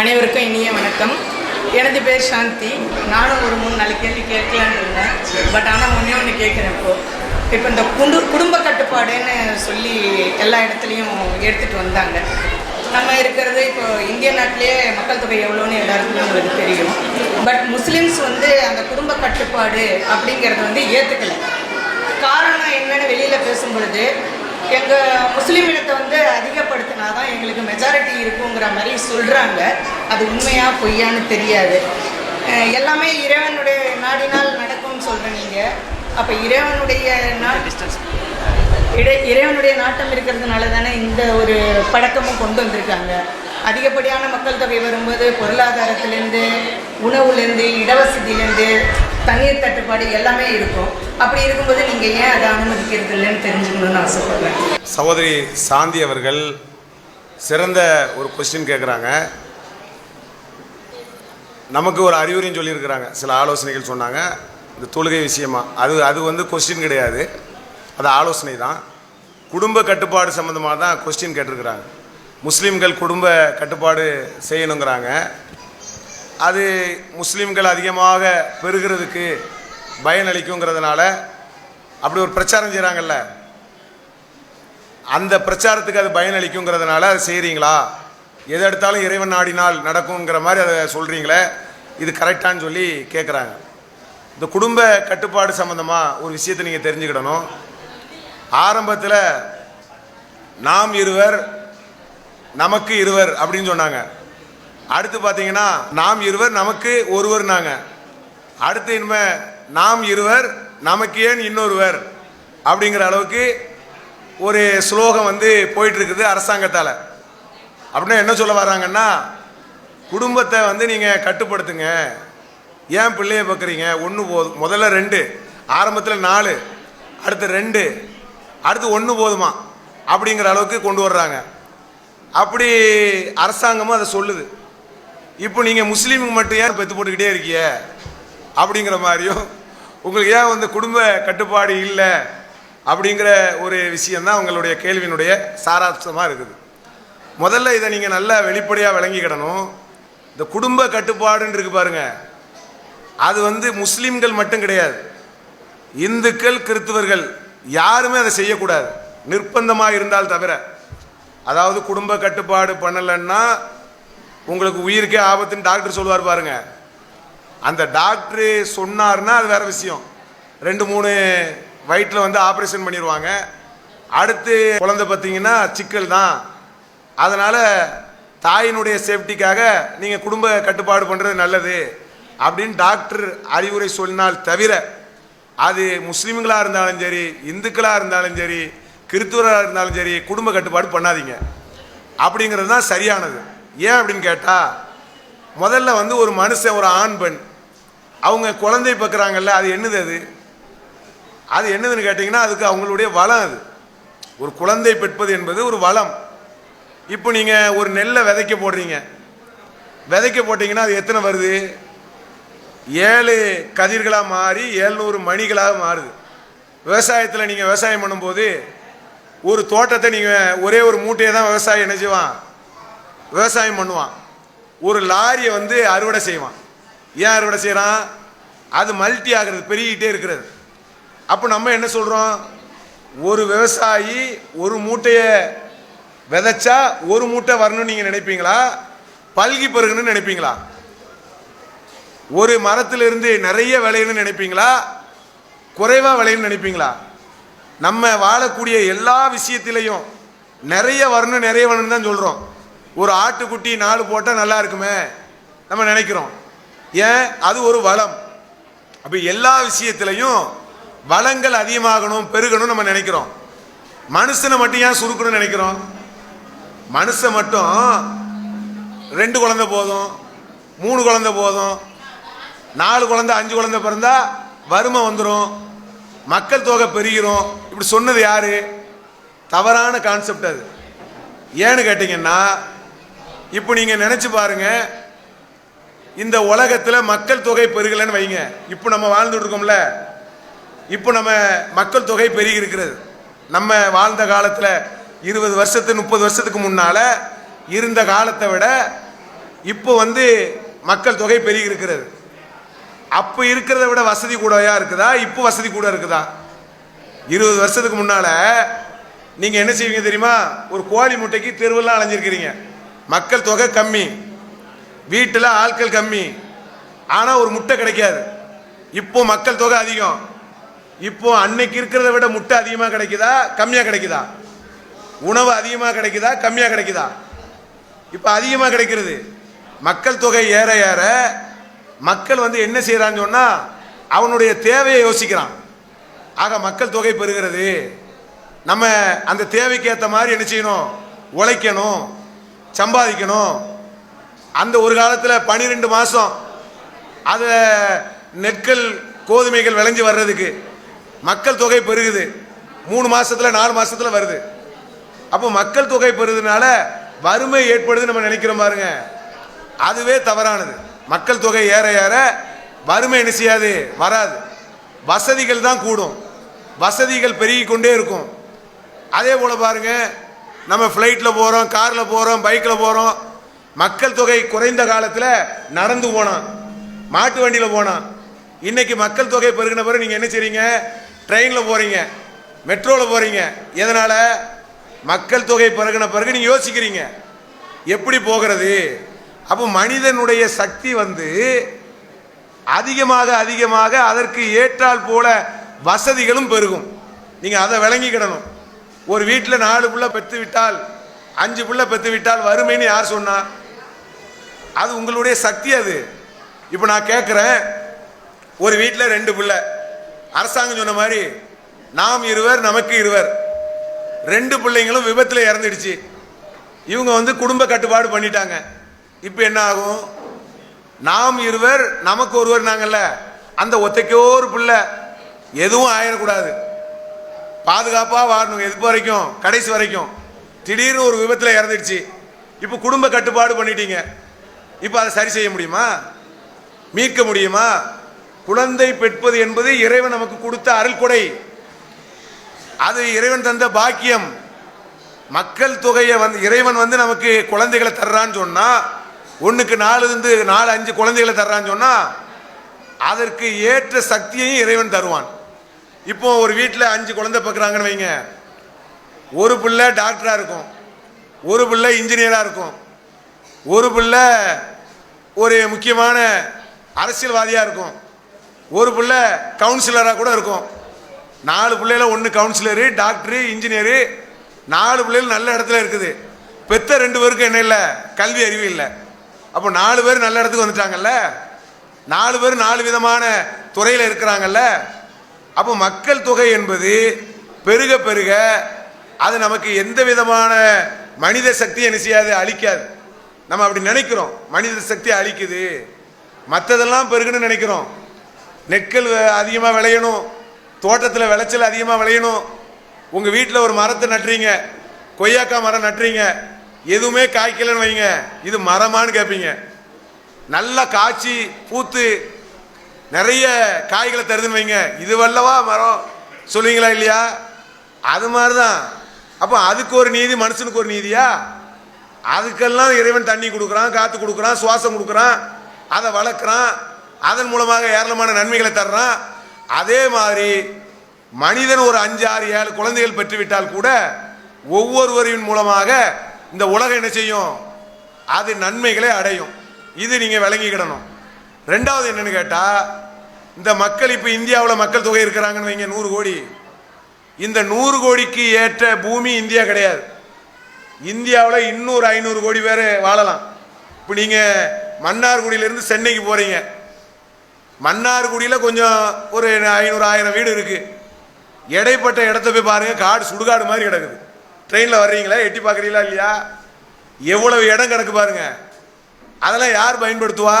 அனைவருக்கும் இனிய வணக்கம். எனது பேர் சாந்தி. நானும் ஒரு மூணு நாலு கேள்வி கேட்கலான்னு இருந்தேன். பட் ஆனால் ஒன்றே ஒன்று கேட்குறேன் இப்போது இப்போ இந்த குடு குடும்ப கட்டுப்பாடுன்னு சொல்லி எல்லா இடத்துலையும் எடுத்துகிட்டு வந்தாங்க. நம்ம இருக்கிறது இப்போ இந்திய நாட்டிலேயே மக்கள் தொகை எவ்வளோன்னு எல்லாருக்குமே உங்களுக்கு தெரியும். பட் முஸ்லீம்ஸ் வந்து அந்த குடும்ப கட்டுப்பாடு அப்படிங்கிறத வந்து ஏற்றுக்கலை காரணம் என்னென்னு வெளியில் பேசும்பொழுது எங்கள் முஸ்லீம் இனத்தை வந்து அதிகப்படுத்தினா தான் எங்களுக்கு மெஜாரிட்டி இருக்குங்கிற மாதிரி சொல்கிறாங்க அது உண்மையாக பொய்யான்னு தெரியாது. எல்லாமே இறைவனுடைய நாடினால் நடக்கும்னு சொல்கிறேன் நீங்கள் அப்போ இறைவனுடைய இடை இறைவனுடைய நாட்டம் இருக்கிறதுனால தானே இந்த ஒரு பழக்கமும் கொண்டு வந்திருக்காங்க. அதிகப்படியான மக்கள் தொகை வரும்போது பொருளாதாரத்திலேருந்து உணவுலேருந்து இடவசதியிலேருந்து தண்ணீர் தட்டுப்பாடு எல்லாமே இருக்கும். அப்படி இருக்கும்போது நீங்கள் ஏன் அதை அனுமதிக்கிறது இல்லைன்னு தெரிஞ்சுக்கணும்னு ஆசைப்படுறேன். சகோதரி சாந்தி அவர்கள் சிறந்த ஒரு கொஸ்டின் கேட்குறாங்க நமக்கு ஒரு அறிவுரையும் சொல்லியிருக்கிறாங்க. சில ஆலோசனைகள் சொன்னாங்க. இந்த தொழுகை விஷயமா அது அது வந்து கொஸ்டின் கிடையாது. அது ஆலோசனை தான். குடும்ப கட்டுப்பாடு சம்மந்தமாக தான் கொஸ்டின் கேட்டிருக்கிறாங்க. முஸ்லீம்கள் குடும்ப கட்டுப்பாடு செய்யணுங்கிறாங்க. அது முஸ்லீம்கள் அதிகமாக பெருகிறதுக்கு பயனளிக்குங்கிறதுனால அப்படி ஒரு பிரச்சாரம் செய்கிறாங்கல்ல அந்த பிரச்சாரத்துக்கு அது பயனளிக்குங்கிறதுனால அதை செய்கிறீங்களா எது எடுத்தாலும் இறைவன் நாடினால் நடக்குங்கிற மாதிரி அதை சொல்கிறீங்களே இது கரெக்டான்னு சொல்லி கேட்குறாங்க இந்த குடும்ப கட்டுப்பாடு சம்மந்தமாக ஒரு விஷயத்தை நீங்கள் தெரிஞ்சுக்கிடணும். ஆரம்பத்தில் நாம் இருவர் நமக்கு இருவர் அப்படின்னு சொன்னாங்க. அடுத்து பார்த்தீங்கன்னா நாம் இருவர் நமக்கு ஒருவர்னாங்க. அடுத்து இனிமே நாம் இருவர் நமக்கு ஏன் இன்னொருவர்? அப்படிங்கிற அளவுக்கு ஒரு ஸ்லோகம் வந்து போயிட்டு இருக்குது அரசாங்கத்தால். அப்படின்னா என்ன சொல்ல வர்றாங்கன்னா குடும்பத்தை வந்து நீங்கள் கட்டுப்படுத்துங்க. ஏன் பிள்ளைய பார்க்குறீங்க ஒன்று போதும் முதல்ல ரெண்டு ஆரம்பத்தில் நாலு அடுத்து ரெண்டு அடுத்து ஒன்று போதுமா? அப்படிங்கிற அளவுக்கு கொண்டு வர்றாங்க. அப்படி அரசாங்கமும் அதை சொல்லுது. இப்போ நீங்கள் முஸ்லீமுக்கு மட்டும் ஏன் பெத்து போட்டுக்கிட்டே இருக்கீங்க? அப்படிங்கிற மாதிரியும் உங்களுக்கு ஏன் வந்து குடும்ப கட்டுப்பாடு இல்லை? அப்படிங்கிற ஒரு விஷயந்தான் உங்களுடைய கேள்வியினுடைய சாராம்சமாக இருக்குது. முதல்ல இதை நீங்கள் நல்லா வெளிப்படையாக விளங்கிக்கிடணும். இந்த குடும்ப கட்டுப்பாடுன்னு இருக்கு பாருங்க. அது வந்து முஸ்லீம்கள் மட்டும் கிடையாது. இந்துக்கள் கிறிஸ்துவர்கள் யாருமே அதை செய்யக்கூடாது. நிர்பந்தமாக இருந்தால் தவிர. அதாவது குடும்ப கட்டுப்பாடு பண்ணலைன்னா உங்களுக்கு உயிருக்கே ஆபத்துன்னு டாக்டர் சொல்லுவார் பாருங்க. அந்த டாக்டரு சொன்னார்னா அது வேற விஷயம். ரெண்டு மூணு வயிற்றில் வந்து ஆப்ரேஷன் பண்ணிடுவாங்க அடுத்து குழந்தை பார்த்தீங்கன்னா சிக்கல் தான். அதனால் தாயினுடைய சேஃப்டிக்காக நீங்கள் குடும்ப கட்டுப்பாடு பண்ணுறது நல்லது அப்படின்னு டாக்டர் அறிவுரை சொன்னால் தவிர அது முஸ்லீம்களாக இருந்தாலும் சரி இந்துக்களாக இருந்தாலும் சரி கிறித்துவராக இருந்தாலும் சரி குடும்ப கட்டுப்பாடு பண்ணாதீங்க. அப்படிங்கிறது தான் சரியானது. ஏன் அப்படின்னு கேட்டால் முதல்ல வந்து ஒரு மனுஷன் ஒரு ஆண் பெண் அவங்க குழந்தை பார்க்குறாங்கல்ல அது என்னது அது? அது என்னதுன்னு கேட்டிங்கன்னா அதுக்கு அவங்களுடைய வளம் அது. ஒரு குழந்தை பெற்பது என்பது ஒரு வளம். இப்போ நீங்கள் ஒரு நெல்லை விதைக்க போடுறீங்க. விதைக்க போட்டிங்கன்னா அது எத்தனை வருது? ஏழு கதிர்களாக மாறி ஏழ்நூறு மணிகளாக மாறுது. விவசாயத்தில் நீங்கள் விவசாயம் பண்ணும்போது ஒரு தோட்டத்தை நீங்கள் ஒரே ஒரு மூட்டையை தான் விவசாயம் என்ன செய்வான்? விவசாயம் பண்ணுவான். ஒரு லாரியை வந்து அறுவடை செய்வான். ஏன் அறுவடை செய்கிறான் அது மல்டி ஆகிறது பெருகிட்டே இருக்கிறது. அப்போ நம்ம என்ன சொல்கிறோம் ஒரு விவசாயி ஒரு மூட்டையை விதைச்சா ஒரு மூட்டை வரணும்னு நீங்கள் நினைப்பீங்களா? பல்கி பெருகணும்னு நினைப்பீங்களா? ஒரு மரத்திலிருந்து நிறைய விளையணும்னு நினைப்பீங்களா? குறைவாக விளையணும்னு நினைப்பீங்களா? நம்ம வாழக்கூடிய எல்லா விஷயத்திலையும் நிறைய வரணும் நிறைய வரணும்னு தான் சொல்கிறோம் ஒரு ஆட்டுக்குட்டி நாலு போட்டால் நல்லா இருக்குமே? நம்ம நினைக்கிறோம். ஏன்? அது ஒரு வளம். அப்போ எல்லா விஷயத்திலையும் வளங்கள் அதிகமாகணும் பெருகணும் நம்ம நினைக்கிறோம். மனுஷனை மட்டும் ஏன் சுருக்கணும்னு நினைக்கிறோம்? மனுஷன் மட்டும் ரெண்டு குழந்தை போதும் மூணு குழந்தை போதும் நாலு குழந்தை அஞ்சு குழந்தை பிறந்தா வறுமை வந்துடும் மக்கள் தொகை பெருகிறோம் இப்படி சொன்னது யாரு? தவறான கான்செப்ட் அது. ஏன்னு கேட்டிங்கன்னா இப்போ நீங்கள் நினச்சி பாருங்க. இந்த உலகத்தில் மக்கள் தொகை பெருகலைன்னு வைங்க. இப்போ நம்ம வாழ்ந்துட்டு இருக்கோம்ல. இப்போ நம்ம மக்கள் தொகை பெருகி இருக்கிறது. நம்ம வாழ்ந்த காலத்தில் இருபது வருஷத்து முப்பது வருஷத்துக்கு முன்னால் இருந்த காலத்தை விட இப்போ வந்து மக்கள் தொகை பெருகி இருக்கிறது. அப்போ இருக்கிறத விட வசதி கூடவையா இருக்குதா? இப்போ வசதி கூட இருக்குதா? இருபது வருஷத்துக்கு முன்னால நீங்க என்ன செய்வீங்க தெரியுமா? ஒரு கோழி முட்டைக்கு தெருவெல்லாம் அலைஞ்சிருக்கிறீங்க. மக்கள் தொகை கம்மி. வீட்டில் ஆட்கள் கம்மி. ஆனால் ஒரு முட்டை கிடைக்காது. இப்போ மக்கள் தொகை அதிகம். இப்போ அன்னைக்கு இருக்கிறத விட முட்டை அதிகமாக கிடைக்குதா? கம்மியாக கிடைக்குதா? உணவு அதிகமாக கிடைக்குதா? கம்மியாக கிடைக்குதா? இப்போ அதிகமாக கிடைக்கிறது. மக்கள் தொகை ஏற ஏற மக்கள் வந்து என்ன செய்கிறான்னு சொன்னால் அவனுடைய தேவையை யோசிக்கிறான். ஆக மக்கள் தொகை பெறுகிறது. நம்ம அந்த தேவைக்கு ஏற்ற மாதிரி என்ன செய்யணும்? உழைக்கணும். சம்பாதிக்கணும். அந்த ஒரு காலத்தில் பனிரெண்டு மாதம் அதை நெற்கள் கோதுமைகள் விளைஞ்சு வர்றதுக்கு மக்கள் தொகை பெருகுது. மூணு மாதத்தில் நாலு மாதத்தில் வருது. அப்போ மக்கள் தொகை பெறுதுனால வறுமை ஏற்படுது நம்ம நினைக்கிறோம் பாருங்க. அதுவே தவறானது. மக்கள் தொகை ஏற ஏற வறுமை என்ன செய்யாது? வராது. வசதிகள் தான் கூடும். வசதிகள் பெருகி கொண்டே இருக்கும். அதே போல் பாருங்கள் நம்ம ஃப்ளைட்டில் போகிறோம் காரில் போகிறோம் பைக்கில் போகிறோம் மக்கள் தொகை குறைந்த காலத்தில் நடந்து போனான். மாட்டு வண்டியில் போனான். இன்றைக்கி மக்கள் தொகை பெருகின பிறகு நீங்கள் என்ன செய்கிறீங்க ட்ரெயினில் போகிறீங்க மெட்ரோவில் போகிறீங்க எதனால்? மக்கள் தொகை பெருகின பிறகு நீங்கள் யோசிக்கிறீங்க. எப்படி போகிறது? அப்போ மனிதனுடைய சக்தி வந்து அதிகமாக அதிகமாக அதற்கு ஏற்றால் போல வசதிகளும் பெருகும். நீங்கள் அதை விளங்கிக்கிடணும். ஒரு வீட்டில் நாலு பிள்ளை பெற்று விட்டால் அஞ்சு பிள்ளை பெற்று விட்டால் வறுமைன்னு யார் சொன்னா? அது உங்களுடைய சக்தி அது. இப்போ நான் கேட்குறேன் ஒரு வீட்டில் ரெண்டு பிள்ளை. அரசாங்கம் சொன்ன மாதிரி நாம் இருவர் நமக்கு இருவர். ரெண்டு பிள்ளைங்களும் விபத்தில் இறந்துடுச்சு. இவங்க வந்து குடும்ப கட்டுப்பாடு பண்ணிட்டாங்க. இப்போ என்ன ஆகும்? நாம் இருவர் நமக்கு ஒருவர் நாங்கள்ல அந்த ஒத்தைக்கோ ஒரு பிள்ளை எதுவும் ஆயிடக்கூடாது பாதுகாப்பாக வாழணும் எது வரைக்கும்? கடைசி வரைக்கும். திடீர்னு ஒரு விபத்தில் இறந்துடுச்சு. இப்போ குடும்ப கட்டுப்பாடு பண்ணிட்டீங்க. இப்போ அதை சரி செய்ய முடியுமா? மீட்க முடியுமா? குழந்தை பெற்பது என்பது இறைவன் நமக்கு கொடுத்த அருள்கொடை அது இறைவன் தந்த பாக்கியம். மக்கள் தொகையை வந்து இறைவன் வந்து நமக்கு குழந்தைகளை தர்றான்னு சொன்னா ஒன்றுக்கு நாலு இருந்து நாலு அஞ்சு குழந்தைகளை தர்றான்னு சொன்னா அதற்கு ஏற்ற சக்தியையும் இறைவன் தருவான். இப்போ ஒரு வீட்டில் அஞ்சு குழந்தை பார்க்குறாங்கன்னு வைங்க. ஒரு பிள்ளை டாக்டராக இருக்கும். ஒரு பிள்ளை இன்ஜினியராக இருக்கும். ஒரு பிள்ளை ஒரு முக்கியமான அரசியல்வாதியாக இருக்கும். ஒரு பிள்ளை கவுன்சிலராக கூட இருக்கும். நாலு பிள்ளைகள ஒன்று கவுன்சிலரு டாக்டரு இன்ஜினியரு. நாலு பிள்ளைகள் நல்ல இடத்துல இருக்குது. பெத்த ரெண்டு பேருக்கும் என்ன இல்லை? கல்வி அறிவு இல்லை. அப்போ நாலு பேர் நல்ல இடத்துக்கு வந்துட்டாங்கல்ல? நாலு பேர் நாலு விதமான துறையில் இருக்கிறாங்கல்ல? அப்போ மக்கள் தொகை என்பது பெருக பெருக அது நமக்கு எந்த விதமான மனித சக்தியை என்ன செய்யாது? அழிக்காது. நம்ம அப்படி நினைக்கிறோம். மனித சக்தி அழிக்குது. மற்றதெல்லாம் பெருகுன்னு நினைக்கிறோம். நெற்கள் அதிகமாக விளையணும். தோட்டத்தில் விளைச்சல் அதிகமாக விளையணும். உங்கள் வீட்டில் ஒரு மரத்தை நட்டுறீங்க. கொய்யாக்காய் மரம் நட்டுறீங்க. எதுவுமே காய்க்கலன்னு வைங்க. இது மரமான்னு கேட்பீங்க நல்லா காய்ச்சி பூத்து நிறைய காய்களை தருதுன்னு வைங்க. இது வல்லவா மரம். சொல்லுவீங்களா இல்லையா? அது மாதிரி தான் அப்போ அதுக்கு ஒரு நீதி மனுஷனுக்கு ஒரு நீதியா? அதுக்கெல்லாம் இறைவன் தண்ணி கொடுக்குறான் காற்று கொடுக்குறான் சுவாசம் கொடுக்குறான் அதை வளர்க்குறான் அதன் மூலமாக ஏராளமான நன்மைகளை தர்றான். அதே மாதிரி மனிதன் ஒரு அஞ்சு ஆறு ஏழு குழந்தைகள் பெற்றுவிட்டால் கூட ஒவ்வொருவரின் மூலமாக இந்த உலகம் என்ன செய்யும்? அது நன்மைகளை அடையும். இது நீங்கள் விளங்கிக்கிடணும். ரெண்டாவது என்னன்னு கேட்டால் இந்த மக்கள் இப்போ இந்தியாவில் மக்கள் தொகை இருக்கிறாங்கன்னு வைங்க நூறு கோடி. இந்த நூறு கோடிக்கு ஏற்ற பூமி இந்தியா கிடையாது. இந்தியாவில் இன்னொரு ஐநூறு கோடி பேர் வாழலாம். இப்போ நீங்கள் மன்னார்குடியிலேருந்து சென்னைக்கு போகிறீங்க மன்னார்குடியில் கொஞ்சம் ஒரு ஐநூறு ஆயிரம் வீடு இருக்குது இடைப்பட்ட இடத்த போய் பாருங்கள் காடு சுடுகாடு மாதிரி கிடக்குது. ட்ரெயினில் வர்றீங்களா? எட்டி பார்க்குறீங்களா இல்லையா? எவ்வளவு இடம் கிடக்கு பாருங்க. அதெல்லாம் யார் பயன்படுத்துவா?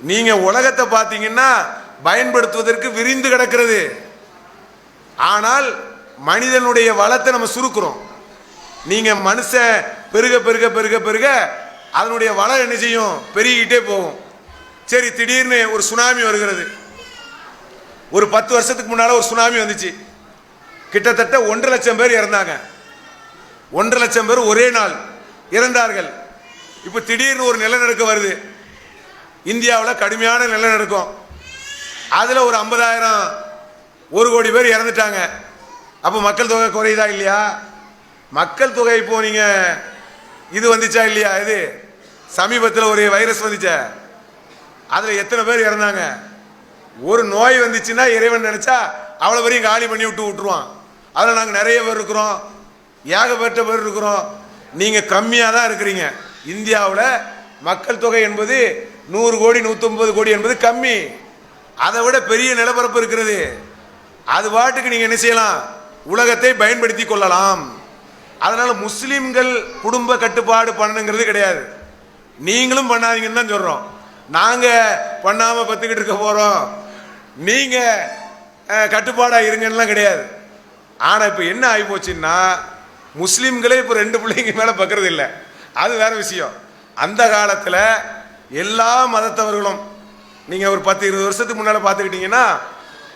நீங்கள் உலகத்தை பார்த்தீங்கன்னா பயன்படுத்துவதற்கு விரிந்து கிடக்கிறது. ஆனால் மனிதனுடைய வளத்தை நம்ம சுருக்குறோம். நீங்க மனுஷன் பெருக பெருக பெருக பெருக அதனுடைய வளம் என்ன செய்யும்? பெருகிக்கிட்டே போகும். சரி திடீர்னு ஒரு சுனாமி வருகிறது. ஒரு பத்து வருஷத்துக்கு முன்னால ஒரு சுனாமி வந்துச்சு. கிட்டத்தட்ட ஒன்றரை லட்சம் பேர் இறந்தாங்க. ஒன்றரை லட்சம் பேர் ஒரே நாள் இறந்தார்கள். இப்போ திடீர்னு ஒரு நிலநடுக்கம் வருது. இந்தியாவில் கடுமையான நிலநடுக்கம் அதில் ஒரு ஐம்பதாயிரம் ஒரு கோடி பேர் இறந்துட்டாங்க. அப்போ மக்கள் தொகை குறையுதா இல்லையா? மக்கள் தொகை இப்போ நீங்கள் இது வந்துச்சா இல்லையா? இது சமீபத்தில் ஒரு வைரஸ் வந்துச்சே? அதில் எத்தனை பேர் இறந்தாங்க? ஒரு நோய் வந்துச்சுன்னா இறைவன் நினச்சா அவ்வளோ பேரையும் காலி பண்ணி விட்டு விட்டுருவான். அதில் நாங்கள் நிறைய பேர் இருக்கிறோம். ஏகப்பட்ட பேர் இருக்கிறோம். நீங்கள் கம்மியாக தான் இருக்கிறீங்க. இந்தியாவில் மக்கள் தொகை என்பது நூறு கோடி நூற்றம்பது கோடி என்பது கம்மி. அதை விட பெரிய நிலப்பரப்பு இருக்கிறது. அது பாட்டுக்கு நீங்கள் என்ன செய்யலாம்? உலகத்தை பயன்படுத்தி கொள்ளலாம். அதனால் முஸ்லீம்கள் குடும்ப கட்டுப்பாடு பண்ணணுங்கிறது கிடையாது. நீங்களும் பண்ணாதீங்கன்னு தான் சொல்கிறோம் நாங்கள் பண்ணாமல் பத்துக்கிட்டு இருக்க போகிறோம் நீங்கள் கட்டுப்பாடாக இருங்கன்னுலாம் கிடையாது. ஆனால் இப்போ என்ன ஆகி போச்சுன்னா முஸ்லீம்களே இப்போ ரெண்டு பிள்ளைங்க மேலே பக்கிறது இல்லை. அது வேற விஷயம். அந்த காலத்தில் எல்லா மதத்தவர்களும் நீங்கள் ஒரு பத்து இருபது வருஷத்துக்கு முன்னால் பார்த்துக்கிட்டிங்கன்னா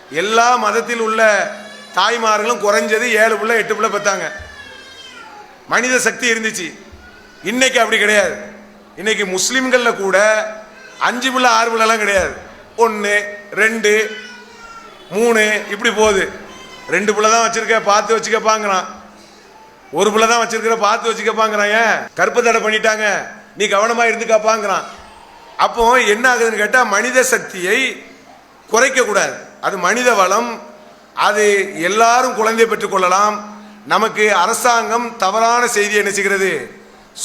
எல்லா மதத்தில் உள்ள தாய்மார்களும் குறைஞ்சது ஏழு பிள்ளை எட்டு பிள்ளை பெற்றாங்க மனித சக்தி இருந்துச்சு. இன்னைக்கு அப்படி கிடையாது. இன்னைக்கு முஸ்லீம்களில் கூட அஞ்சு பிள்ளை ஆறு பிள்ளைலாம் கிடையாது. ஒன்று ரெண்டு மூணு இப்படி போகுது. ரெண்டு பிள்ளை தான் வச்சிருக்க பார்த்து வச்சுக்கப்பாங்கிறான். ஒரு பிள்ளை தான் வச்சிருக்கிற பார்த்து வச்சுக்கப்பாங்கிறான் ஏன்? கருப்பு தடை பண்ணிட்டாங்க. நீ கவனமாக இருந்துக்காப்பாங்கிறான். அப்போ என்ன ஆகுதுன்னு கேட்டால் மனித சக்தியை குறைக்கக்கூடாது அது மனித வளம். அது எல்லாரும் குழந்தை பெற்றுக்கொள்ளலாம் நமக்கு அரசாங்கம் தவறான செய்தியை என்ன செய்கிறது?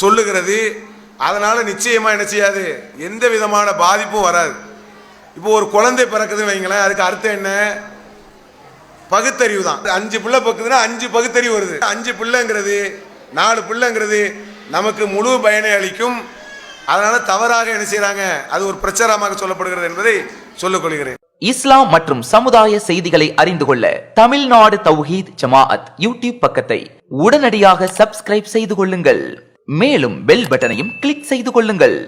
சொல்லுகிறது. அதனால் நிச்சயமாக என்ன செய்யாது? எந்த விதமான பாதிப்பும் வராது. இப்போ ஒரு குழந்தை பிறக்குதுன்னு வைங்களேன். அதுக்கு அர்த்தம் என்ன? பகுத்தறிவு தான். அஞ்சு பிள்ளை பக்குதுன்னா அஞ்சு பகுத்தறிவு வருது. அஞ்சு பிள்ளைங்கிறது நாலு பிள்ளைங்கிறது நமக்கு முழு பயனை அளிக்கும். அதனால தவறாக என்ன செய்யறாங்க அது ஒரு பிரச்சாரமாக சொல்லப்படுகிறது என்பதை சொல்லிக் கொள்கிறேன் இஸ்லாம் மற்றும் சமுதாய செய்திகளை அறிந்து கொள்ள தமிழ்நாடு தௌஹீத் ஜமாஅத் யூடியூப் பக்கத்தை உடனடியாக சப்ஸ்கிரைப் செய்து கொள்ளுங்கள். மேலும் பெல் பட்டனையும் கிளிக் செய்து கொள்ளுங்கள்.